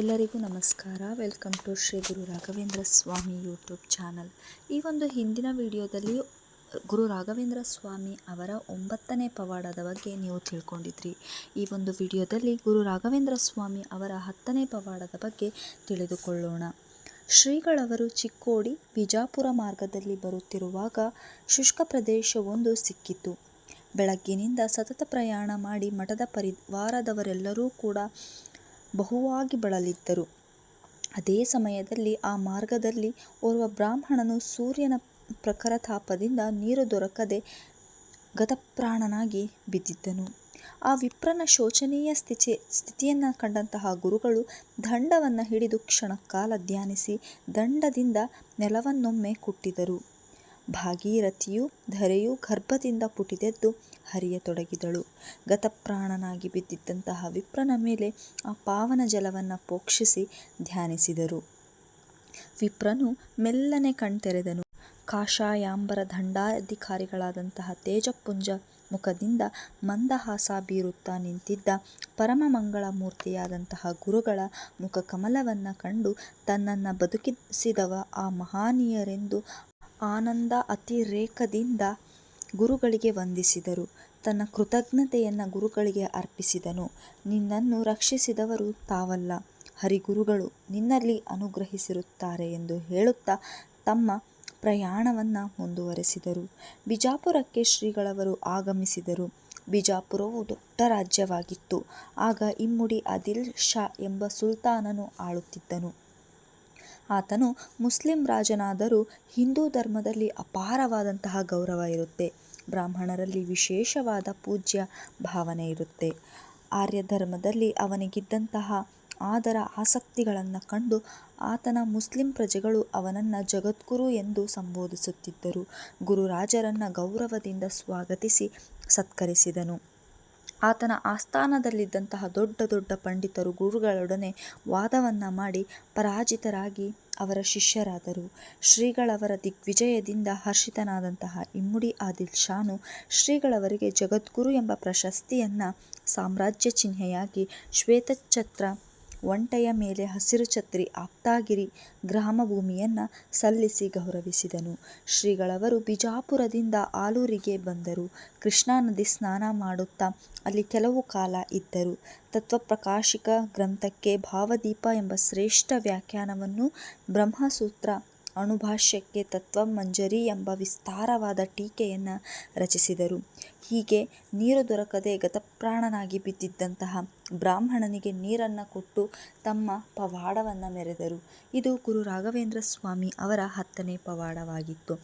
ಎಲ್ಲರಿಗೂ ನಮಸ್ಕಾರ. Welcome to Shri Guru Raghavendra Swami YouTube channel ಈ ಒಂದು ಹಿಂದಿನ ವಿಡಿಯೋದಲ್ಲಿ ಗುರು ರಾಘವೇಂದ್ರ ಸ್ವಾಮಿ ಅವರ ಒಂಬತ್ತನೇ ಪವಾಡದ ಬಗ್ಗೆ ನೀವು ತಿಳ್ಕೊಂಡಿದ್ರಿ. ಈ ಒಂದು ವಿಡಿಯೋದಲ್ಲಿ ಗುರು ರಾಘವೇಂದ್ರ ಸ್ವಾಮಿ ಅವರ ಹತ್ತನೇ ಪವಾಡದ ಬಗ್ಗೆ ತಿಳಿದುಕೊಳ್ಳೋಣ. ಶ್ರೀಗಳವರು ಚಿಕ್ಕೋಡಿ, ಬಿಜಾಪುರ ಮಾರ್ಗದಲ್ಲಿ ಬರುತ್ತಿರುವಾಗ ಶುಷ್ಕ ಪ್ರದೇಶವೊಂದು ಸಿಕ್ಕಿತು. ಬೆಳಗ್ಗಿನಿಂದ ಸತತ ಪ್ರಯಾಣ ಮಾಡಿ ಮಠದ ಪರಿವಾರದವರೆಲ್ಲರೂ ಕೂಡ ಬಹುವಾಗಿ ಬಳಲಿದ್ದರು. ಅದೇ ಸಮಯದಲ್ಲಿ ಆ ಮಾರ್ಗದಲ್ಲಿ ಓರ್ವ ಬ್ರಾಹ್ಮಣನು ಸೂರ್ಯನ ಪ್ರಖರತಾಪದಿಂದ ನೀರು ದೊರಕದೆ ಗತಪ್ರಾಣನಾಗಿ ಬಿದ್ದಿದ್ದನು. ಆ ವಿಪ್ರನ ಶೋಚನೀಯ ಸ್ಥಿತಿ, ಸ್ಥಿತಿಯನ್ನು ಕಂಡಂತಹ ಗುರುಗಳು ದಂಡವನ್ನು ಹಿಡಿದು ಕ್ಷಣಕಾಲ ಧ್ಯಾನಿಸಿ ದಂಡದಿಂದ ನೆಲವನ್ನೊಮ್ಮೆ ಕುಟ್ಟಿದರು. ಭಾಗೀರಥಿಯು ಧರೆಯು ಗರ್ಭದಿಂದ ಪುಟಿದೆದ್ದು ಹರಿಯತೊಡಗಿದಳು. ಗತಪ್ರಾಣನಾಗಿ ಬಿದ್ದಿದ್ದಂತಹ ವಿಪ್ರನ ಮೇಲೆ ಆ ಪಾವನ ಜಲವನ್ನು ಪೋಕ್ಷಿಸಿ ಧ್ಯಾನಿಸಿದರು. ವಿಪ್ರನು ಮೆಲ್ಲನೆ ಕಣ್ತೆರೆದನು. ಕಾಷಾಯಾಂಬರ ದಂಡಾಧಿಕಾರಿಗಳಾದಂತಹ ತೇಜಪುಂಜ ಮುಖದಿಂದ ಮಂದಹಾಸ ಬೀರುತ್ತಾ ನಿಂತಿದ್ದ ಪರಮ ಮಂಗಳ ಮೂರ್ತಿಯಾದಂತಹ ಗುರುಗಳ ಮುಖಕಮಲವನ್ನು ಕಂಡು ತನ್ನನ್ನು ಬದುಕಿಸಿದವ ಆ ಮಹನೀಯರೆಂದು ಆನಂದ ಅತಿರೇಕದಿಂದ ಗುರುಗಳಿಗೆ ವಂದಿಸಿದರು. ತನ್ನ ಕೃತಜ್ಞತೆಯನ್ನು ಗುರುಗಳಿಗೆ ಅರ್ಪಿಸಿದನು. ನಿನ್ನನ್ನು ರಕ್ಷಿಸಿದವರು ತಾವಲ್ಲ. ಹರಿಗುರುಗಳು ನಿನ್ನಲ್ಲಿ ಅನುಗ್ರಹಿಸಿರುತ್ತಾರೆ ಎಂದು ಹೇಳುತ್ತಾ ತಮ್ಮ ಪ್ರಯಾಣವನ್ನು ಮುಂದುವರೆಸಿದರು. ಬಿಜಾಪುರಕ್ಕೆ ಶ್ರೀಗಳವರು ಆಗಮಿಸಿದರು. ಬಿಜಾಪುರವು ದೊಡ್ಡ ರಾಜ್ಯವಾಗಿತ್ತು. ಆಗ ಇಮ್ಮಡಿ ಆದಿಲ್ ಶಾ ಎಂಬ ಸುಲ್ತಾನನು ಆಳುತ್ತಿದ್ದನು. ಆತನು ಮುಸ್ಲಿಂ ರಾಜನಾದರೂ ಹಿಂದೂ ಧರ್ಮದಲ್ಲಿ ಅಪಾರವಾದಂತಹ ಗೌರವ ಇರುತ್ತೆ. ಬ್ರಾಹ್ಮಣರಲ್ಲಿ ವಿಶೇಷವಾದ ಪೂಜ್ಯ ಭಾವನೆ ಇರುತ್ತೆ. ಆರ್ಯ ಧರ್ಮದಲ್ಲಿ ಅವನಿಗಿದ್ದಂತಹ ಆದರ ಆಸಕ್ತಿಗಳನ್ನು ಕಂಡು ಆತನ ಮುಸ್ಲಿಂ ಪ್ರಜೆಗಳು ಅವನನ್ನು ಜಗದ್ಗುರು ಎಂದು ಸಂಬೋಧಿಸುತ್ತಿದ್ದರು. ಗುರುರಾಜರನ್ನು ಗೌರವದಿಂದ ಸ್ವಾಗತಿಸಿ ಸತ್ಕರಿಸಿದನು. ಆತನ ಆಸ್ಥಾನದಲ್ಲಿದ್ದಂತಹ ದೊಡ್ಡ ದೊಡ್ಡ ಪಂಡಿತರು ಗುರುಗಳೊಡನೆ ವಾದವನ್ನು ಮಾಡಿ ಪರಾಜಿತರಾಗಿ ಅವರ ಶಿಷ್ಯರಾದರು. ಶ್ರೀಗಳವರ ದಿಗ್ವಿಜಯದಿಂದ ಹರ್ಷಿತನಾದಂತಹ ಇಮ್ಮಡಿ ಆದಿಲ್ ಶಾನು ಶ್ರೀಗಳವರಿಗೆ ಜಗದ್ಗುರು ಎಂಬ ಪ್ರಶಸ್ತಿಯನ್ನು ಸಾಮ್ರಾಜ್ಯ ಚಿಹ್ನೆಯಾಗಿ ಶ್ವೇತಛತ್ರ ಒಂಟೆಯ ಮೇಲೆ ಹಸಿರು ಛತ್ರಿ ಆಪ್ತಾಗಿರಿ ಗ್ರಾಮ ಭೂಮಿಯನ್ನು ಸಲ್ಲಿಸಿ ಗೌರವಿಸಿದನು. ಶ್ರೀಗಳವರು ಬಿಜಾಪುರದಿಂದ ಆಲೂರಿಗೆ ಬಂದರು. ಕೃಷ್ಣಾ ನದಿ ಸ್ನಾನ ಮಾಡುತ್ತಾ ಅಲ್ಲಿ ಕೆಲವು ಕಾಲ ಇದ್ದರು. ತತ್ವಪ್ರಕಾಶಿಕ ಗ್ರಂಥಕ್ಕೆ ಭಾವದೀಪ ಎಂಬ ಶ್ರೇಷ್ಠ ವ್ಯಾಖ್ಯಾನವನ್ನು ಬ್ರಹ್ಮಸೂತ್ರ ಅಣುಭಾಷ್ಯಕ್ಕೆ ತತ್ವಮಂಜರಿ ಎಂಬ ವಿಸ್ತಾರವಾದ ಟೀಕೆಯನ್ನು ರಚಿಸಿದರು. ಹೀಗೆ ನೀರು ದೊರಕದೆ ಗತಪ್ರಾಣನಾಗಿ ಬಿದ್ದಿದ್ದಂತಹ ಬ್ರಾಹ್ಮಣನಿಗೆ ನೀರನ್ನು ಕೊಟ್ಟು ತಮ್ಮ ಪವಾಡವನ್ನು ಮೆರೆದರು. ಇದು ಗುರು ರಾಘವೇಂದ್ರ ಸ್ವಾಮಿ ಅವರ ಹತ್ತನೇ ಪವಾಡವಾಗಿತ್ತು.